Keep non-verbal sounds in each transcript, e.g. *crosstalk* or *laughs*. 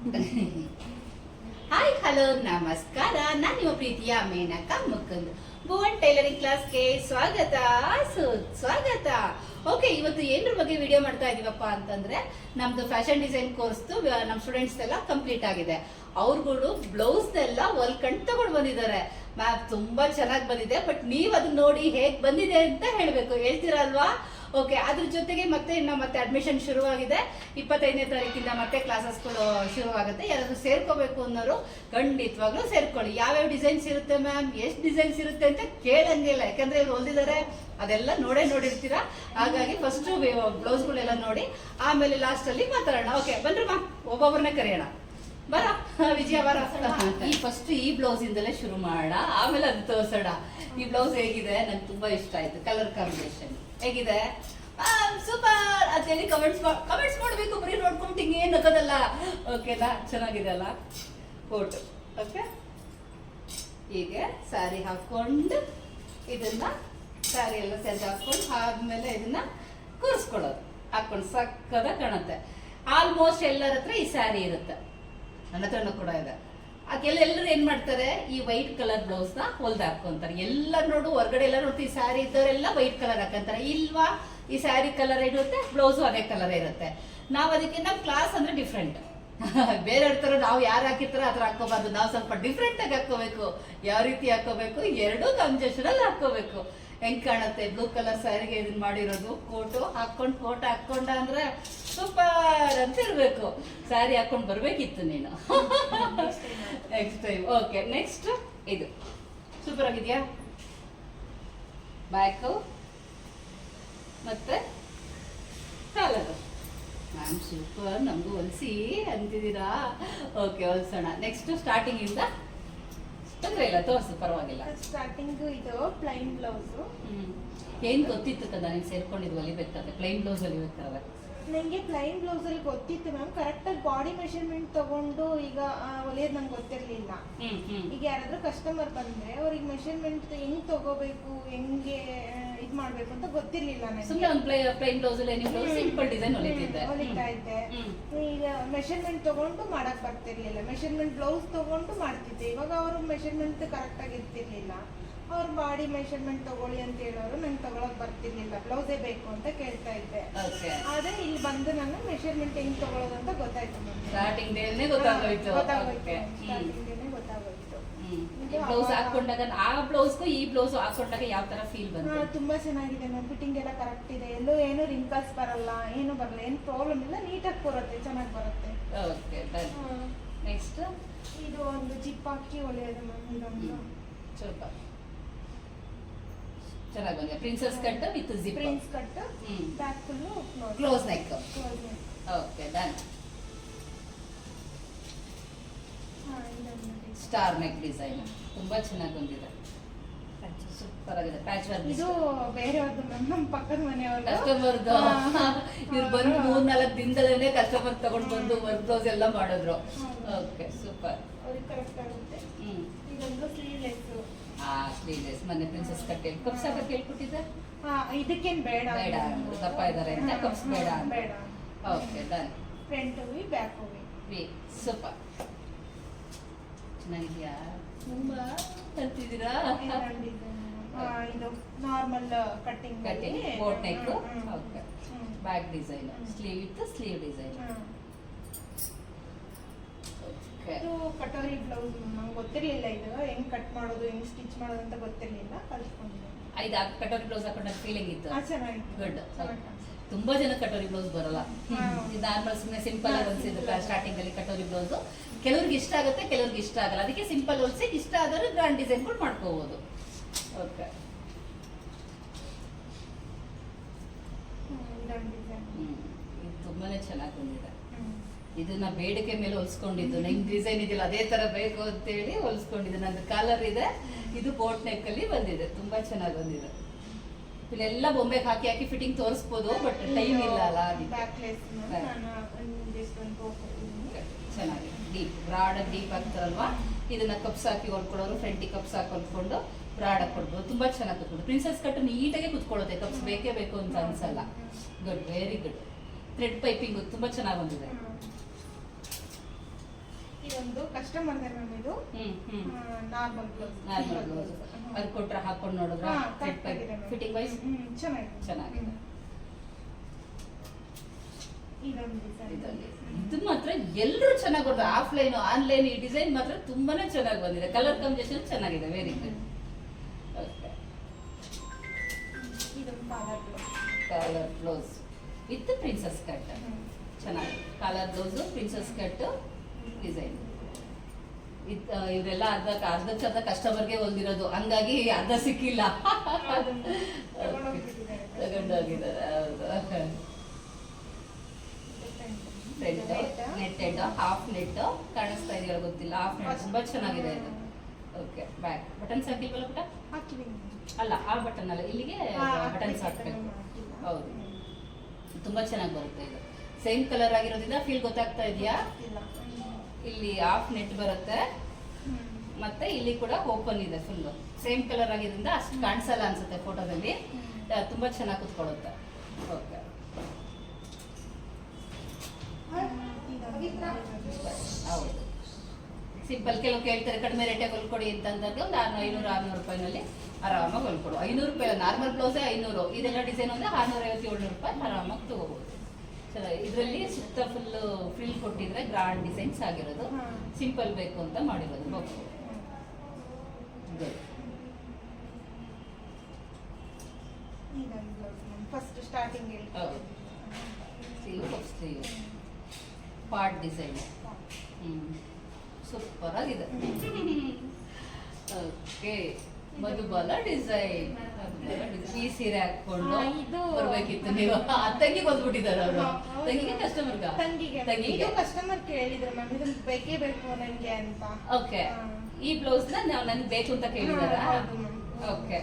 Hi hello ನಮಸ್ಕಾರ ನಾನು ನಿಮ್ಮ ಪ್ರೀತಿಯ ಮೇನಕ ಮುಕುಂದ್. ಭುವನ್ ಟೈಲರಿಂಗ್ ಕ್ಲಾಸ್ಗೆ ಸ್ವಾಗತ. ಸುಸ್ವಾಗತ ಓಕೆ ಇವತ್ತು ಏನ್ರ ಬಗ್ಗೆ ವಿಡಿಯೋ ಮಾಡ್ತಾ ಇದೀವಪ್ಪ ಅಂತಂದ್ರೆ, ನಮ್ದು ಫ್ಯಾಷನ್ ಡಿಸೈನ್ ಕೋರ್ಸ್ದು ನಮ್ಮ ಸ್ಟೂಡೆಂಟ್ಸ್ ಎಲ್ಲ ಕಂಪ್ಲೀಟ್ ಆಗಿದೆ. ಅವ್ರುಗಳು ಬ್ಲೌಸ್ ಎಲ್ಲ ಹೊಲ್ಕಂಡು ತಗೊಂಡು ಬಂದಿದ್ದಾರೆ. ಮ್ಯಾಮ್, ತುಂಬಾ ಚೆನ್ನಾಗಿ ಬಂದಿದೆ ಬಟ್ ನೀವು ಅದನ್ನ ನೋಡಿ ಹೇಗ್ ಬಂದಿದೆ ಅಂತ ಹೇಳ್ಬೇಕು. ಹೇಳ್ತೀರಾ ಅಲ್ವಾ ಓಕೆ ಅದ್ರ ಜೊತೆಗೆ ಮತ್ತೆ ಇನ್ನು ಮತ್ತೆ ಅಡ್ಮಿಷನ್ ಶುರುವಾಗಿದೆ. ಇಪ್ಪತ್ತೈದನೇ ತಾರೀಕಿಂದ ಮತ್ತೆ ಕ್ಲಾಸಸ್ಗಳು ಶುರುವಾಗುತ್ತೆ. ಯಾರಾದರೂ ಸೇರ್ಕೋಬೇಕು ಅನ್ನೋರು ಖಂಡಿತವಾಗ್ಲೂ ಸೇರ್ಕೊಳ್ಳಿ. ಯಾವ್ಯಾವ ಡಿಸೈನ್ಸ್ ಇರುತ್ತೆ ಮ್ಯಾಮ್ ಎಷ್ಟು ಡಿಸೈನ್ಸ್ ಇರುತ್ತೆ ಅಂತ ಕೇಳಂಗಿಲ್ಲ ಯಾಕಂದ್ರೆ ಇವ್ರು ಹೊಲ್ದಿದ್ದಾರೆ ಅದೆಲ್ಲ ನೋಡೇ ನೋಡಿರ್ತೀರಾ. ಹಾಗಾಗಿ ಫಸ್ಟ್ ಬ್ಲೌಸ್ಗಳೆಲ್ಲ ನೋಡಿ, ಆಮೇಲೆ ಲಾಸ್ಟ್ ಅಲ್ಲಿ ಮಾತಾಡೋಣ. ಓಕೆ ಬನ್ರಿ ಮಾ ಒಬ್ಬೊಬ್ಬರನ್ನೇ ಕರೆಯೋಣ. ಬರ, ವಿಜಯ ಬರ. ಈ ಫಸ್ಟ್ ಈ ಬ್ಲೌಸ್ ಇಂದಲೇ ಶುರು ಮಾಡೋಣ ಆಮೇಲೆ ಅದು ತೋರ್ಸೋಣ. ಈ ಬ್ಲೌಸ್ ಹೇಗಿದೆ? ನಂಗೆ ತುಂಬಾ ಇಷ್ಟ ಆಯ್ತು. ಕಲರ್ ಕಾಂಬಿನೇಷನ್ ಹೇಗಿದೆ? ಸೂಪರ್! ಅಂತೇಳಿ ಕಮೆಂಟ್ಸ್ ಕಮೆಂಟ್ಸ್ ಮಾಡಬೇಕು, ಬರೀ ನೋಡ್ಕೊಂಡು ಹಿಂಗೆ ಏನು ಓಕೆನಾ ಚೆನ್ನಾಗಿದೆ ಅಲ್ಲ? ಫೋಟೋ ಓಕೆ ಹೀಗೆ ಸ್ಯಾರಿ ಹಾಕ್ಕೊಂಡು ಇದನ್ನ ಸ್ಯಾರಿ ಎಲ್ಲ ಸೆಟ್ ಹಾಕ್ಕೊಂಡು ಆದ್ಮೇಲೆ ಇದನ್ನ ಕೂರಿಸ್ಕೊಳ್ಳೋದು. ಹಾಕ್ಕೊಂಡು ಸಕ್ಕದ ಕಾಣುತ್ತೆ. ಆಲ್ಮೋಸ್ಟ್ ಎಲ್ಲರ ಹತ್ರ ಈ ಸ್ಯಾರಿ ಇರುತ್ತೆ. ನನ್ನ ಹತ್ರನೂ ಕೂಡ ಇದೆ. ಎಲ್ಲರೂ ಏನ್ ಮಾಡ್ತಾರೆ? ಈ ವೈಟ್ ಕಲರ್ ಬ್ಲೌಸ್ನ ಹೊಲ್ದ ಹಾಕೊಂತಾರೆ ಎಲ್ಲ ನೋಡು, ಹೊರಗಡೆ ಎಲ್ಲ ನೋಡ್ತೀವಿ ಸ್ಯಾರಿ ಇದ್ದವರೆಲ್ಲ ವೈಟ್ ಕಲರ್ ಹಾಕೊಂತಾರೆ. ಇಲ್ವಾ? ಈ ಸ್ಯಾರಿ ಕಲರ್ ಇರುತ್ತೆ ಬ್ಲೌಸು ಅದೇ ಕಲರ್ ಇರುತ್ತೆ. ನಾವು ಅದಕ್ಕೆ ನಮ್ಮ ಕ್ಲಾಸ್ ಅಂದ್ರೆ ಡಿಫ್ರೆಂಟ್ *laughs* ಬೇರೆಯವ್ರ ಥರ ನಾವು ಯಾರು ಹಾಕಿರ್ತಾರೋ ಆ ಥರ ಹಾಕೋಬಾರ್ದು ನಾವು ಸ್ವಲ್ಪ ಡಿಫ್ರೆಂಟಾಗಿ ಹಾಕೋಬೇಕು ಯಾವ ರೀತಿ ಹಾಕೋಬೇಕು ಎರಡೂ ಕಂಜೆಷನಲ್ಲಿ ಹಾಕೋಬೇಕು ಹೆಂಗ್ ಕಾಣುತ್ತೆ? ಬ್ಲೂ ಕಲರ್ ಸ್ಯಾರಿಗೆ ಇದನ್ನ ಮಾಡಿರೋದು. ಕೋಟು ಹಾಕೊಂಡ್ ಕೋಟ್ ಹಾಕೊಂಡ ಅಂದ್ರೆ ಸೂಪರ್ ಅಂತ ಇರ್ಬೇಕು. ಸ್ಯಾರಿ ಹಾಕೊಂಡು ಬರ್ಬೇಕಿತ್ತು ನೀನು. ನೆಕ್ಸ್ಟ್ ಟೈಮ್ ಓಕೆ ನೆಕ್ಸ್ಟ್ ಇದು. ಸೂಪರ್ ಆಗಿದ್ಯಾ? ಬ್ಯಾಕು ಮತ್ತೆ ಕಲರು ಮ್ಯಾಮ್ ಸೂಪರ್ ನಮಗೂ ಹೊಲಿಸಿ ಅಂತಿದ್ದೀರಾ? ಓಕೆ ಹೊಲ್ಸೋಣ. ನೆಕ್ಸ್ಟ್ ಸ್ಟಾರ್ಟಿಂಗ್ ಇಂದ ತೊಂದ್ರೆ ಇಲ್ಲ ತೋರಿಸು ಪರವಾಗಿಲ್ಲ. ಸ್ಟಾರ್ಟಿಂಗ್ ಇದು ಪ್ಲೈನ್ ಬ್ಲೌಸ್ ಏನು ಗೊತ್ತಿತ್ತು ಕದ ನೀನ್ ಸೇರ್ಕೊಂಡಿದ್ದು ಹೊಲಿಬೇಕಾದ್ರೆ ಪ್ಲೈನ್ ಬ್ಲೌಸ್ ಹೊಲಿಬೇಕಾದ್ರೆ ನಂಗೆ ಪ್ಲೈನ್ ಬ್ಲೌಸ್ ಅಲ್ಲಿ ಗೊತ್ತಿತ್ತು ಮ್ಯಾಮ್ ಕರೆಕ್ಟ್ ಆಗಿ ಬಾಡಿ ಮೆಷರ್ಮೆಂಟ್ ತಗೊಂಡು ಈಗ ಹೊಲಿಯೋದ್ ನಂಗೆ ಗೊತ್ತಿರ್ಲಿಲ್ಲ. ಈಗ ಯಾರಾದ್ರೂ ಕಸ್ಟಮರ್ ಬಂದ್ರೆ ಅವ್ರಿಗೆ ಮೆಷರ್ಮೆಂಟ್ ಹೆಂಗ್ ತಗೋಬೇಕು ಹೆಂಗೆ ಇದ್ ಮಾಡ್ಬೇಕು ಅಂತ ಗೊತ್ತಿರ್ಲಿಲ್ಲ ಸುಮ್ನೆ ನನಗೆ play ply plain blouse simple design ಹೊಲಿತಿದ್ದೆ. ಹೊಲಿತಾ ಇದ್ದೆ. ಈಗ ಮೆಷರ್ಮೆಂಟ್ ತಗೊಂಡು ಮಾಡಕ್ ಬರ್ತಿರ್ಲಿಲ್ಲ. ಮೆಷರ್ಮೆಂಟ್ ಬ್ಲೌಸ್ ತಗೊಂಡು ಮಾಡ್ತಿದ್ದೆ. ಇವಾಗ ಅವರು ಮೆಷರ್ಮೆಂಟ್ ಕರೆಕ್ಟ್ ಆಗಿ ಇರ್ತಿರ್ಲಿಲ್ಲ. ಅವ್ರ ಬಾಡಿ ಮೆಷರ್ಮೆಂಟ್ ತಗೊಳ್ಳಿ ಅಂತ ಹೇಳೋರು ನಂಗೆ ತಗೊಳಕ್ ಬರ್ತಿರ್ಲಿಲ್ಲ. ಬ್ಲೌಸೇ ಬೇಕು ಅಂತ ಕೇಳ್ತಾ ಇದ್ದೆ. ಆದ್ರೆ ಇಲ್ಲಿ ಬಂದು ನಾನು ಮೆಷರ್ಮೆಂಟ್ ಹೆಂಗ್ ತಗೊಳ್ಳೋದಂತ ಗೊತ್ತಾಯ್ತು ಗೊತ್ತಾಗುತ್ತೆ ಸ್ಟಾರ್ಟಿಂಗ್ ಗೊತ್ತಾಗೋಯ್ತು. ಬ್ಲೌಸ್ ಹಾಕೊಂಡಾಗ ಆ ಬ್ಲೌಸ್ಗೂ ಈ ಬ್ಲೌಸ್ ಹಾಕೊಂಡಾಗ ಯಾವ ತರ ಫೀಲ್ ಬರುತ್ತೆ ಬಂತು? ತುಂಬಾ ಚೆನ್ನಾಗಿದೆ ಮ್ಯಾಮ್ ಫಿಟ್ಟಿಂಗ್ ಎಲ್ಲ ಕರೆಕ್ಟ್ ಇದೆ. ಎಲ್ಲೂ ಏನು ರಿಂಕಲ್ಸ್ ಬರಲ್ಲ ಏನು ಬರಲ್ಲ ಏನು ಪ್ರಾಬ್ಲಮ್ ಇಲ್ಲ. ನೀಟಾಗಿ ಬರುತ್ತೆ ಚೆನ್ನಾಗಿ ಬರುತ್ತೆ. Okay done. ನೆಕ್ಸ್ಟ್ ಇದು ಒಂದು ಜಿಪ್ ಹಾಕಿ ಒಳ್ಳೆಯದು ಮ್ಯಾಮ್ ಇದೊಂದು ಸೂಪರ್ ಚೆನ್ನಾಗಿ ಬಂದಿದೆ. Princess cut with zip prince cut back full close neck okay done ಹಾ ಇದೊಂದು design. Star neck design. ತುಂಬಾ ಚೆನ್ನಾಗಿ ಬಂದಿದೆ. ಸೂಪರ್ ಆಗಿದೆ. ಪ್ಯಾಚ್ ವರ್ಕ್ ಇದು ಬೇರೆಯವ್ರದ್ದು ಮ್ಯಾಮ್ ನಮ್ಮ ಪಕ್ಕದ ಮನೆಯವ್ರದ್ದು ಕಸ್ಟಮರ್ದು. ಇವ್ರು ಬಂದು ಮೂರ್ ನಾಲ್ಕು ದಿನದಲ್ಲೇ ಕಸ್ಟಮರ್ ತಗೊಂಡು ಬಂದು ವರ್ಕ್ ಬ್ಲೌಸ್ ಎಲ್ಲ ಮಾಡಿದ್ರು. ಓಕೆ ಸೂಪರ್ ಅವ್ರಿಗೆ ಕರೆಕ್ಟ್ ಆಗುತ್ತೆ. ಹ್ಮ್. ಇದೊಂದು ಸ್ಲೀವ್ಲೆಸ್ ಆ ಸ್ಲೀವ್ಲೆಸ್ ಮೊನ್ನೆ ಪ್ರಿನ್ಸಸ್ ಕಟ್ಟೆ ಕಪ್ಸ್ ಹಾಕಕ್ ಹೇಳ್ಕೊಟ್ಟಿದ್ದೆ? ಹಾ ಇದಕ್ಕೇನ್ ಬೇಡ ಬೇಡ ಅಂದ್ರು. ದಪ್ಪ ಇದಾರೆ ಅಂತ. ಕಪ್ಸ್ ಬೇಡ. ಬೇಡ. ಓಕೆ ಡನ್ ಫ್ರಂಟ್ ಹೋಗಿ ಬ್ಯಾಕ್ ವಿ. ಸೂಪರ್ ಚೆನ್ನಾಗಿದ್ಯಾ ತುಂಬಾ. ಹಾ, ಇದು normal cutting cutting boat neck okay back design sleeve with sleeve design okay ಇದು ಕಟೋರಿ ಬ್ಲೌಸ್ ನಂಗೆ ಗೊತ್ತಿರ್ಲಿಲ್ಲ ಇದು. ಹೆಂಗ್ ಕಟ್ ಮಾಡೋದು ಹೆಂಗ್ ಸ್ಟಿಚ್ ಮಾಡೋದು ಅಂತ ಗೊತ್ತಿರಲಿಲ್ಲ. ಕಲ್ತ್ಕೊಂಡಿದ್ದೆ ಐದು ಕಟೋರಿ ಬ್ಲೌಸ್ ಹಾಕೊಂಡಾಗ ಫೀಲಿಂಗ್ ಇತ್ತು. ಗುಡ್ ತುಂಬಾ ಜನ ಕಟೋರಿ ಬ್ಲೌಸ್ ಬರಲ್ಲ. *laughs* ಇದು ನಾರ್ಮಲ್ ಸುಮ್ಮನೆ ಸಿಂಪಲ್ ಆಗಿ ಹಾ, ಸ್ಟಾರ್ಟಿಂಗ್ ಅಲ್ಲಿ ಕಟೋರಿ ಬ್ಲೌಸ್ ಕೆಲವ್ರಿಗೆ ಇಷ್ಟ ಆಗುತ್ತೆ ಕೆಲವ್ರಿಗೆ ಇಷ್ಟ ಆಗಲ್ಲ. ಅದಕ್ಕೆ ಸಿಂಪಲ್ ಹೊಲಿಸಿ ಇಷ್ಟ ಆದ್ರೆ ಗ್ರ್ಯಾಂಡ್ ಡಿಸೈನ್ ಕೂಡ ಮಾಡ್ಕೋಬಹುದು ಓಕೆ ತುಂಬಾನೇ ಚೆನ್ನಾಗಿ ಬಂದಿದೆ. ಇದನ್ನ ಬೇಡಿಕೆ ಮೇಲೆ ಹೊಲ್ಸ್ಕೊಂಡಿದ್ದು. ನಂಗೆ ಡಿಸೈನ್ ಇದೆಯಲ್ಲ ಅದೇ ತರ ಬೇಕು ಅಂತೇಳಿ ಹೊಲ್ಸ್ಕೊಂಡಿದ್ದೆ. ನಂದು ಕಾಲರ್ ಇದೆ ಇದು ಬೋಟ್ ನೆಕ್ ಅಲ್ಲಿ ಬಂದಿದೆ. ತುಂಬಾ ಚೆನ್ನಾಗಿ ಬಂದಿದೆ. ಇಲ್ಲೆಲ್ಲ ಬೊಂಬೆಗೆ ಹಾಕಿ ಹಾಕಿ ಫಿಟ್ಟಿಂಗ್ ತೋರಿಸ್ಬೋದು ಬಟ್ ಟೈಮ್ ಇಲ್ಲ ಅಲ್ಲ ಚೆನ್ನಾಗಿದೆ. ಡೀಪ್ ಬ್ರಾಡ್ ಡೀಪ್ ಆಗ್ತಾರಲ್ವಾ ಇದನ್ನ ಕಪ್ಸ್ ಹಾಕಿ ಹೊಲ್ಕೊಡೋರು ಫ್ರಂಟಿಗೆ ಕಪ್ಸ್ ಹಾಕಿ ಹೊಲ್ಕೊಂಡು ಬ್ರಾಡ್ ಹಾಕಿ ಕೊಡ್ಬೋದು. ತುಂಬಾ ಚೆನ್ನಾಗಿ ಕುತ್ಕೊಂಡು ಪ್ರಿನ್ಸಸ್ ಕಟ್ ನೀಟಾಗಿ ಕುತ್ಕೊಳ್ಳುತ್ತೆ. ಕಪ್ಸ್ ಬೇಕೇ ಬೇಕು ಅಂತ ಅನ್ಸಲ್ಲ. Good very good thread piping ತುಂಬಾ ಚೆನ್ನಾಗಿ ಬಂದಿದೆ. ಇದೊಂದು ಕಸ್ಟಮರ್ ಮ್ಯಾಮ್ ಇದು? ನಾರ್ಮಲ್ ಬ್ಲೌಸ್ ಅದು ಕೊಟ್ರೆ ಹಾಕೊಂಡು ನೋಡಿದ್ರೆ ಫಿಟ್ಟಿಂಗ್ ವೈಸ್ ಚೆನ್ನಾಗಿದೆ. ಚೆನ್ನಾಗಿದೆ. ಇದೊಂದು ಇದು ಮಾತ್ರ ಎಲ್ಲರೂ ಚೆನ್ನಾಗಿ ಬರ್ತದೆ. ಆಫ್ಲೈನ್ ಆನ್ಲೈನ್ ಈ ಡಿಸೈನ್ ಮಾತ್ರ ತುಂಬಾನೇ ಚೆನ್ನಾಗಿ ಬಂದಿದೆ. ಕಲರ್ ಕಾಂಬಿನೇಷನ್ ಚೆನ್ನಾಗಿದೆ very good collar blouse with princess cut ಚೆನ್ನಾಗಿದೆ. Colour blouse princess cut design ಇವರೆಲ್ಲ ಅರ್ಧ ಅರ್ಧಕ್ಕೆ ಅರ್ಧ ಕಸ್ಟಮರ್ಗೆ ಹೊಂದಿರೋದು ಹಂಗಾಗಿ ಅರ್ಧ ಸಿಕ್ಕಿಲ್ಲ. ತಗೊಂಡೋಗಿದ್ದಾರೆ ಹೌದು. ಫ್ರಂಟ್ ನೆಟ್ಟೆಡ್ ಹಾಫ್ ನೆಟ್ ಕಾಣಿಸ್ತಾ ಇದೆಯಲ್ಲ ಗೊತ್ತಿಲ್ಲ. ಹಾಫ್ ನೆಟ್ ತುಂಬಾ ಚೆನ್ನಾಗಿದೆ ಇದು. ಓಕೆ ಬ್ಯಾಕ್ ಬಟನ್ಸ್ ಹಾಕಿಲ್ವಲ್ಲ ಪುಟ ಅಲ್ಲ ಆ ಬಟನ್ ಅಲ್ಲ ಇಲ್ಲಿಗೆ ಬಟನ್ಸ್ ಹಾಕಬೇಕು. ಹೌದು. ತುಂಬಾ ಚೆನ್ನಾಗಿ ಬರುತ್ತೆ ಇದು. ಸೇಮ್ ಕಲರ್ ಆಗಿರೋದ್ರಿಂದ ಫೀಲ್ ಗೊತ್ತಾಗ್ತಾ ಇದೆಯಾ? ಇಲ್ಲ. ಇಲ್ಲಿ ಹಾಫ್ ನೆಟ್ ಬರುತ್ತೆ. ಮತ್ತೆ ಇಲ್ಲಿ ಕೂಡ ಓಪನ್ ಇದೆ ಫುಲ್ ಸೇಮ್ ಕಲರ್ ಆಗಿದ್ರಿಂದ ಅಷ್ಟು ಕಾಣಿಸಲ್ಲ ಅನ್ಸುತ್ತೆ ಫೋಟೋದಲ್ಲಿ. ತುಂಬಾ ಚೆನ್ನಾಗಿ ಕುತ್ಕೊಳ್ಳುತ್ತೆ. ಓಕೆ ಹೌದು. ಸಿಂಪಲ್ ಕೆಲವು ಕೇಳ್ತಾರೆ ಕಡಿಮೆ ರೇಟಿಗೆ ಹೊಲ್ಕೊಡಿ ಅಂತಂದ್ರೆ ಒಂದು ಆರ್ನೂರು ಐನೂರು ಆರ್ನೂರು ರೂಪಾಯಿನಲ್ಲಿ ಆರಾಮಾಗಿ ಹೊಲ್ಕೊಡು. ಐನೂರು ರೂಪಾಯಿ ನಾರ್ಮಲ್ ಬ್ಲೌಸೇ ಐನೂರು ಇದೆಲ್ಲ ಡಿಸೈನ್ ಅಂದರೆ ಆರ್ನೂರ ಐವತ್ತು ಏಳ್ನೂರು ರೂಪಾಯಿ ಆರಾಮಾಗಿ ತೊಗೋಬೋದು. ಸರ್ ಇದರಲ್ಲಿ ಸುತ್ತ ಫುಲ್ ಫ್ರಿಲ್ ಕೊಟ್ಟಿದ್ರೆ ಗ್ರಾಂಡ್ ಡಿಸೈನ್ಸ್ ಆಗಿರೋದು. ಸಿಂಪಲ್ ಬೇಕು ಅಂತ ಮಾಡಿರೋದು. ಬ್ಲೌಸ್ ಫಸ್ಟ್ ಸ್ಟಾರ್ಟಿಂಗ್ ಹೌದು. Sleeve sleeve part design. Super ಆಗಿದೆ ಓಕೆ ಮಧುಬಲ ಡಿಸೈನ್. ಈ ಸೀರೆ ಹಾಕೊಂಡು ಬರ್ಬೇಕಿತ್ತು ನೀವು. ತಂಗಿ ಬಂದ್ಬಿಟ್ಟಿದ್ದಾರೆ ಅವರು. ತಂಗಿಗೆ ಕಸ್ಟಮರ್ ತಂಗಿಗೆ. ತಂಗಿಗೆ? ಕಸ್ಟಮರ್ ಕೇಳಿದ್ರು ಮ್ಯಾಮ್ ಇದೊಂದು ಬೇಕೇ ಬೇಕು ನನಗೆ ಅಂತ. ಓಕೆ. ಈ ಬ್ಲೌಸ್ನ ನಾವು ನನ್ಗೆ ಬೇಕು ಅಂತ ಕೇಳಿದಾರ. ಓಕೆ.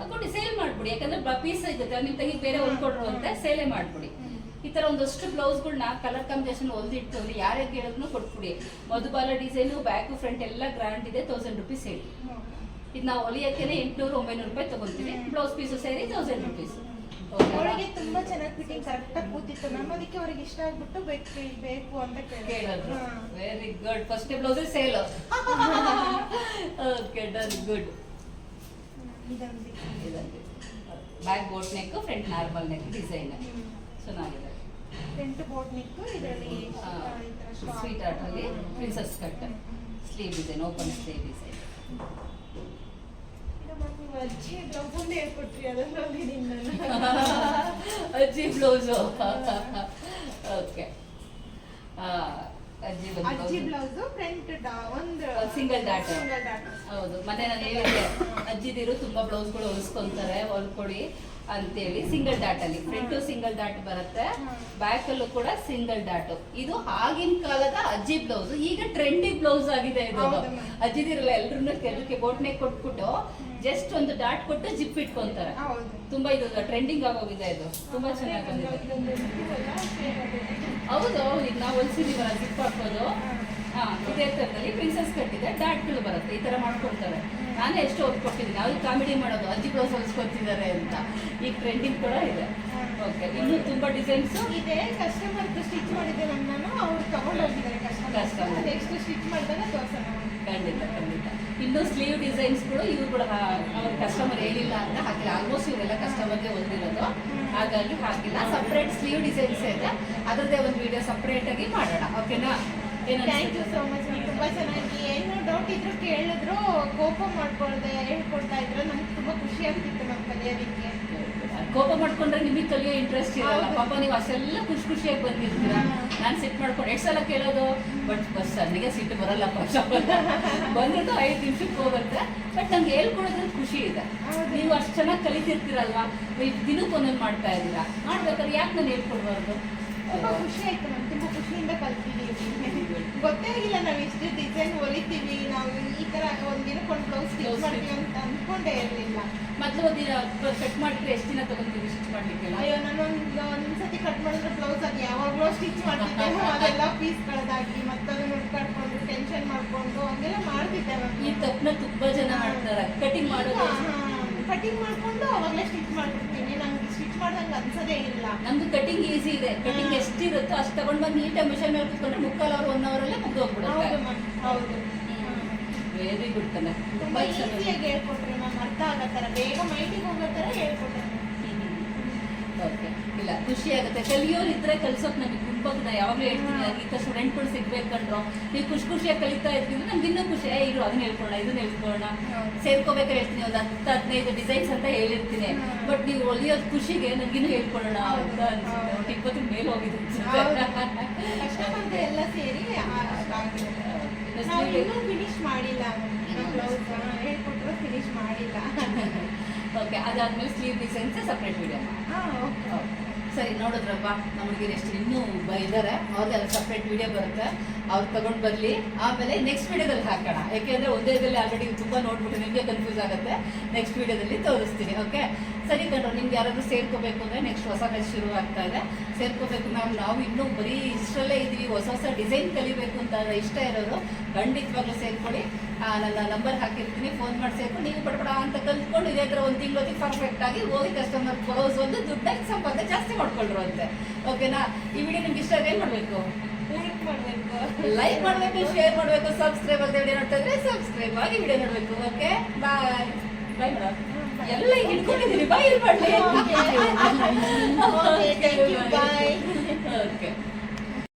ಅದು ಹಾಕೊಂಡು ಸೇಲ್ ಮಾಡ್ಬಿಡಿ. ಯಾಕಂದ್ರೆ ಪೀಸ್ ಐತೆ ನಿಮ್ ತಂಗಿ ಬೇರೆ ಹೊಲ್ಕೊಡ್ರು ಅಂತ ಸೇಲೆ ಮಾಡ್ಬಿಡಿ. ಈ ತರ ಒಂದಷ್ಟು ಬ್ಲೌಸ್ಗಳನ್ನ ಕಲರ್ ಕಾಂಬಿನೇಷನ್ ಹೊಲ್ದಿಟ್ಟು ಯಾರೇ ಕೇಳಿದ್ರು ಕೊಟ್ಬಿಡಿ. ಮಧುಬಾಲ ಡಿಸೈನ್ ಬ್ಯಾಕ್ ಫ್ರಂಟ್ ಎಲ್ಲ ಗ್ರ್ಯಾಂಡ್ ಇದೆ ತೌಸಂಡ್ ರುಪೀಸ್ ಹೇಳಿ. ಇದು ನಾವು ಹೊಲಿಯೋಕೆನೆ ಎಂಟ್ನೂರು ಒಂಬೈನೂರು ರೂಪಾಯಿ ತಗೊಂತೀವಿ. ಹ್ಮ್. ಬ್ಲೌಸ್ ಪೀಸು ಸೇರಿ ತೌಸಂಡ್ ರುಪೀಸ್ ಅವಳಿಗೆ ತುಂಬಾ ಚೆನ್ನಾಗಿ ಫಿಟ್ಟಿಂಗ್ ಕರೆಕ್ಟಾಗಿ ಕೂತಿತ್ತು. ಮ್ಯಾಮ್ ಅದಕ್ಕೆ ಅವ್ರಿಗೆ ಇಷ್ಟ ಆಗ್ಬಿಟ್ಟು ಬೇಕು ಬೇಕು ಅಂತ ಕೇಳಿದ್ರು. Very good first blouse sale okay done good ಇದೊಂದು back boat neck front normal neck design ಚೆನ್ನಾಗಿದೆ. ಫ್ರಂಟ್ ಬೋಟ್ ನಿಂತು ಇದರಲ್ಲಿ ಸ್ವೀಟ್ ಆರ್ಟ್ ಅಲ್ಲಿ ಪ್ರಿನ್ಸಸ್ ಕಟ್. ಸ್ಲೀವ್ ಇದೆ ಓಪನ್ ಸ್ಲೀವ್ ಡಿಸೈನ್ ಅಜ್ಜಿ ಬ್ಲೌಸ್ ಒಂದೇ ಹೇಳ್ಕೊಟ್ರಿ ಅದರಲ್ಲಿ *laughs* ಅಜ್ಜಿ ಬ್ಲೌಸು. ಓಕೆ ಅಜ್ಜಿ ಅಜ್ಜಿ ಬ್ಲೌಸ್ ಫ್ರಂಟ್ ಒಂದು. ಸಿಂಗಲ್ ಡಾಟ್ ಹೌದು. ಮತ್ತೆ ನಾನು ಹೇಳಿದೆ ಅಜ್ಜಿದಿರು ತುಂಬಾ ಬ್ಲೌಸ್ಗಳು ಹೊಲಿಸ್ಕೊಂತಾರೆ ಹೊಲ್ಕೊಡಿ. ಅಂತೇಳಿ ಸಿಂಗಲ್ ಡಾಟ್ ಅಲ್ಲಿ. ಫ್ರಂಟ್ ಸಿಂಗಲ್ ಡಾಟ್ ಬರುತ್ತೆ. ಬ್ಯಾಕ್ ಅಲ್ಲೂ ಕೂಡ ಸಿಂಗಲ್ ಡಾಟ್ ಇದು ಆಗಿನ ಕಾಲದ ಅಜ್ಜಿ ಬ್ಲೌಸ್ ಈಗ ಟ್ರೆಂಡಿ ಬ್ಲೌಸ್ ಆಗಿದೆ ಇದು. ಹೌದು. ಅಜ್ಜಿದಿರಲ್ಲ ಎಲ್ರು ಕೆಲಕ್ಕೆ ಬೋಟ್ನೆ ಕೊಟ್ಬಿಟ್ಟು ಜಸ್ಟ್ ಒಂದು ಡಾಟ್ ಕೊಟ್ಟು ಜಿಪ್ ಇಟ್ಕೊಂತಾರೆ. ಹೌದು. ತುಂಬಾ ಇದು ಟ್ರೆಂಡಿಂಗ್ ಆಗೋಗಿದೆ ಇದು. ತುಂಬಾ ಚೆನ್ನಾಗಿ ಬಂದಿದೆ. ಅದು. ಹೌದು ಈಗ ನಾವು ಹೊಲ್ಸಿದೀವಲ್ಲ ಜಿಪ್ ಹಾಕೋದು. ಹಾ. ಇದೇ ತರದಲ್ಲಿ ಪ್ರಿನ್ಸಸ್ ಕಟ್ಟಿದೆ ಡಾಟ್ಗಳು ಬರುತ್ತೆ. ಈ ತರ ಮಾಡ್ಕೊಡ್ತಾರೆ. ನಾನೇ ಎಷ್ಟೋ ಕೊಟ್ಟಿದ್ದೀನಿ ಅವ್ರಿಗೆ ಕಾಮಿಡಿ ಮಾಡೋದು ಅಜ್ಜಿ ಕ್ಲೋಸ್ ಹೊಲಿಸ್ಕೊತಿದ್ದಾರೆ ಅಂತ. ಈಗ ಟ್ರೆಂಡಿಂಗ್ ಕೂಡ ಇದೆ. ಓಕೆ ಇನ್ನು ತುಂಬಾ ಡಿಸೈನ್ಸ್ ಇದೆ ಕಸ್ಟಮರ್ ಸ್ಟಿಚ್ ಮಾಡಿದ್ದೆ ನಾನು ಅವ್ರು ತಗೊಂಡು ಹೋಗಿದ್ದಾರೆ. ಕಸ್ಟಮರ್ ನೆಕ್ಸ್ಟ್ ಸ್ಟಿಚ್ ಮಾಡಿದಾಗ ತೋರಿಸೋಣ. ಖಂಡಿತ ಖಂಡಿತ. ಇನ್ನು ಸ್ಲೀವ್ ಡಿಸೈನ್ಸ್ಗಳು ಇವ್ರು ಕೂಡ ಅವ್ರ ಕಸ್ಟಮರ್ ಹೇಳಿಲ್ಲ ಅಂತ ಹಾಕಿಲ್ಲ. ಆಲ್ಮೋಸ್ಟ್ ಇವರೆಲ್ಲ ಕಸ್ಟಮರ್ಗೆ ಹೊಂದಿರೋದು ಹಾಗಾಗಿ ಹಾಕಿಲ್ಲ. ಸಪ್ರೇಟ್ ಸ್ಲೀವ್ ಡಿಸೈನ್ಸ್ ಇದೆ. ಅದರದ್ದೇ ಒಂದು ವಿಡಿಯೋ ಸಪ್ರೇಟಾಗಿ ಮಾಡೋಣ. ಓಕೆನಾ thank you so much ma'am ತುಂಬಾ ಚೆನ್ನಾಗಿ ಏನು ಡೌಟ್ ಇದ್ರು ಕೇಳಿದ್ರು ಕೋಪ ಮಾಡ್ಕೊಳ್ದೆ ಹೇಳ್ಕೊಡ್ತಾ ಇದ್ರು. ನಮ್ಗೆ ತುಂಬಾ ಖುಷಿ ಆಗ್ತಿತ್ತು ನಮ್ಮ ಕಲಿಯೋದಕ್ಕೆ. ಕೋಪ ಮಾಡ್ಕೊಂಡ್ರೆ ನಿಮಗೆ ಕಲಿಯೋ ಇಂಟ್ರೆಸ್ಟ್ ಇರಲ್ಲ. ಪಾಪ ನೀವು ಅಷ್ಟೆಲ್ಲ ಖುಷಿ ಖುಷಿಯಾಗಿ ಬಂದಿರ್ತೀರಾ. ನಾನು ಸಿಟ್ ಮಾಡ್ಕೊಂಡು ಎಷ್ಟು ಸಲ ಕೇಳೋದು ಬಟ್ ಬಸ್ ನನಗೆ ಸಿಟ್ಟು ಬರಲ್ಲ ಪಾಪ. ಬಂದಿದ್ದು ಐದು ನಿಮಿಷಕ್ಕೆ ಹೋಗುತ್ತೆ. ಬಟ್ ನಂಗೆ ಹೇಳ್ಕೊಡೋದ್ರಲ್ಲಿ ಖುಷಿ ಇದೆ. ನೀವು ಅಷ್ಟು ಚೆನ್ನಾಗಿ ಕಲಿತಿರ್ತೀರಲ್ವಾ? ನೀವು ದಿನಕ್ಕೆ ಒಂದೊಂದು ಮಾಡ್ತಾ ಇದ್ದೀರಾ? ಮಾಡ್ಬೇಕಾದ್ರೆ ಯಾಕೆ ನಾನು ಹೇಳ್ಕೊಡ್ಬಾರ್ದು? ತುಂಬ ಖುಷಿ ಆಯ್ತು ನಾನು ತುಂಬಾ ಖುಷಿಯಿಂದ ಕಲ್ತಿದ್ದೀವಿ ಗೊತ್ತೇ ಆಗಿಲ್ಲ ನಾವು ಇಷ್ಟು ಡಿಸೈನ್ ಹೊಲಿತೀವಿ ನಾವು ಈ ತರ ಒಂದಿನಕ್ಕೆ ಒಂದು ಬ್ಲೌಸ್ ಸ್ಟಿಚ್ ಮಾಡ್ತೀವಿ ಅಂತ ಅನ್ಕೊಂಡೇ ಇರಲಿಲ್ಲ. ಮೊದಲು ಒಂದು ದಿನ ಕಟ್ ಮಾಡಿದ್ರೆ ಎಷ್ಟು ದಿನ ತಗೊಂತೀವಿ ಸ್ಟಿಚ್ ಮಾಡ್ಲಿಕ್ಕೆಲ್ಲ? ಅಯ್ಯೋ ನಾನು ಒಂದು ಒಂದ್ಸತಿ ಕಟ್ ಮಾಡಿದ್ರೆ ಬ್ಲೌಸ್ ಅದು ಯಾವಾಗಲೂ ಸ್ಟಿಚ್ ಮಾಡ್ತಿದ್ದೆ. *laughs* ಅದೆಲ್ಲ ಪೀಸ್ಗಳದಾಗಿ ಮತ್ತೆ ಅದನ್ನ ಕಟ್ಕೊಂಡು ಟೆನ್ಷನ್ ಮಾಡ್ಕೊಂಡು ಹಂಗೆಲ್ಲ ಮಾಡ್ತಿದ್ದೆ ಈ ತಪ್ಪನ್ನ ತುಂಬಾ ಜನ ಮಾಡ್ತಾರೆ. ಕಟಿಂಗ್ ಮಾಡೋದು ಕಟಿಂಗ್ ಮಾಡ್ಕೊಂಡು ಅವಾಗಲೇ ಸ್ಟಿಚ್ ಮಾಡ್ಬಿಡ್ತೀನಿ ನಂಗೆ ಮಾಡ್ದಂಗೆ ಇಲ್ಲ. ನಮ್ದು ಕಟಿಂಗ್ ಈಸಿ ಇದೆ. ಕಟಿಂಗ್ ಎಷ್ಟಿರುತ್ತೋ ಅಷ್ಟು ತಗೊಂಡ್ ಬಂದು ನೀಟಾಗಿ ಮಿಷನ್ ಮೇಲೆ ಕುತ್ಕೊಂಡ್ರೆ ಮುಕ್ಕಾಲ್ ಅವ್ರು ಒನ್ ಅವರಲ್ಲೇ ಮುಗ್ದು ಹೋಗ್ಬಿಡುತ್ತೆ. ಮ್ಯಾಮ್ ಹೌದು. ವೆರಿ ಗುಡ್ ಕಣ. ತುಂಬಾ ಈಸಿಯಾಗಿ ಹೇಳ್ಕೊಟ್ರಿ ಮ್ಯಾಮ್ ಅರ್ಥ ಆಗೋ ಥರ ಬೇಗ ಮೈಂಡಿಗೆ ಹೋಗೋ ಥರ ಹೇಳ್ಕೊಟ್ರಿ. ಓಕೆ. ಇಲ್ಲ ಖುಷಿ ಆಗುತ್ತೆ. ಕಲಿಯೋರು ಇದ್ರೆ ಕಲ್ಸೋಕ್ ನಮಗೆ ತುಂಬಾ ನಾ ಯಾವಾಗಲೂ ಹೇಳ್ತೀನಿ. ಈ ಥರ ಸ್ಟೂಡೆಂಟ್ಗಳು ಸಿಗ್ಬೇಕಂದ್ರು. ನೀವು ಖುಷಿ ಖುಷಿಯಾಗಿ ಕಲಿತಾ ಇದ್ರಿಂದ ನಮ್ಗೆ ಇನ್ನೂ ಖುಷಿ. ಏ ಇರು ಅದನ್ನ ಹೇಳ್ಕೊಳ್ಳೋಣ ಇದನ್ನ ಹೇಳ್ಕೊಳ್ಳೋಣ. ಸೇರ್ಕೋಬೇಕು ಸೇರ್ಕೋಬೇಕಾದ್ರೆ ಹೇಳ್ತೀನಿ ಒಂದು ಹತ್ತು ಹದಿನೈದು ಡಿಸೈನ್ಸ್ ಅಂತ ಹೇಳಿರ್ತೀನಿ. ಬಟ್ ನೀವು ಹೊಲಿಯೋ ಖುಷಿಗೆ ನನ್ಗಿನ್ನೂ ಹೇಳ್ಕೊಳ್ಳೋಣ. ಅಂತ ಅನ್ಸುತ್ತೆ. ಇಪ್ಪತ್ತು ಮೇಲೆ ಹೋಗಿದೆ ಹೌದು. ಎಲ್ಲ ಸೇರಿ ಇನ್ನೂ ಫಿನಿಶ್ ಮಾಡಿಲ್ಲ. ಬ್ಲೌಸ್ ಹೇಳ್ಕೊಟ್ರು ಫಿನಿಶ್ ಮಾಡಿಲ್ಲ. *laughs* ಓಕೆ ಅದಾದ್ಮೇಲೆ ಸ್ಲೀವ್ ಡಿಸೈನ್ಸ್ ಸಪ್ರೇಟ್ ವಿಡಿಯೋ ಹಾಂ ಓಕೆ ಸರಿ ನೋಡಿದ್ರಪ್ಪ ನಮ್ಮ ಎಷ್ಟು ಇನ್ನೂ ಇದ್ದಾರೆ ಅವ್ರದ್ದೆಲ್ಲ ಸಪ್ರೇಟ್ ವಿಡಿಯೋ ಬರುತ್ತೆ. ಅವ್ರು ತಗೊಂಡು ಬರಲಿ. ಆಮೇಲೆ ನೆಕ್ಸ್ಟ್ ವಿಡಿಯೋದಲ್ಲಿ ಹಾಕೋಣ. ಯಾಕೆಂದರೆ ಒಂದೇ ಇದರಲ್ಲಿ ಆಲ್ರೆಡಿ ತುಂಬ ನೋಡ್ಬಿಟ್ಟು ನಿಮಗೆ ಕನ್ಫ್ಯೂಸ್ ಆಗುತ್ತೆ. ನೆಕ್ಸ್ಟ್ ವಿಡಿಯೋದಲ್ಲಿ ತೋರಿಸ್ತೀನಿ ಓಕೆ ಸರಿ ಕಣ್ರು ನಿಮ್ಗೆ ಯಾರಾದರೂ ಸೇರ್ಕೋಬೇಕು ಅಂದರೆ ನೆಕ್ಸ್ಟ್ ಹೊಸ ಬ್ಯಾಚ್ ಶುರು ಆಗ್ತಾ ಇದೆ. ಸೇರ್ಕೋಬೇಕು ಮ್ಯಾಮ್ ನಾವು ಇನ್ನೂ ಬರೀ ಇಷ್ಟರಲ್ಲೇ ಇದ್ದೀವಿ ಹೊಸ ಹೊಸ ಡಿಸೈನ್ ಕಲಿಬೇಕು ಅಂತ ಇಷ್ಟ ಇರೋರು ಖಂಡಿತವಾಗ್ಲೂ ಸೇರ್ಕೊಳ್ಳಿ. ನನ್ನ ನಂಬರ್ ಹಾಕಿರ್ತೀನಿ ಫೋನ್ ಮಾಡಿಸಬೇಕು ನೀವು ಪಡಪಡ ಅಂತ ಕಲ್ತ್ಕೊಂಡು ಇದೇ ಥರ ಒಂದು ತಿಂಗಳೊತ್ತಿಗೆ ಪರ್ಫೆಕ್ಟ್ ಆಗಿ ಹೋಗಿ ಕಸ್ಟಮರ್ ಕ್ಲೋಸ್ ಒಂದು ದುಡ್ಡಾಗಿ ಸಂಪಾದನೆ ಜಾಸ್ತಿ ಮಾಡ್ಕೊಳ್ರು ಅಂತೆ ಓಕೆನಾ ಈ ವಿಡಿಯೋ ನಿಮ್ಗೆ ಇಷ್ಟ ಏನು ಮಾಡಬೇಕು? ಲೈಕ್ ಮಾಡಬೇಕು. ಶೇರ್ ಮಾಡಬೇಕು ಸಬ್ಸ್ಕ್ರೈಬ್ ಆಗದೆ ವಿಡಿಯೋ ನೋಡ್ತಾ ಇದ್ರೆ ಸಬ್ಸ್ಕ್ರೈಬ್ ಆಗಿ ವಿಡಿಯೋ ನೋಡಬೇಕು. ಓಕೆ ಬಾಯ್ ಬಾಯ್ ಮೇಡಮ್ ಎಲ್ಲ ಹಿಡ್ಕೊಂಡಿದ್ದೀನಿ ಬಾಯ್ ಇಲ್ಲಿ ಮಾಡಲಿ. ಓಕೆ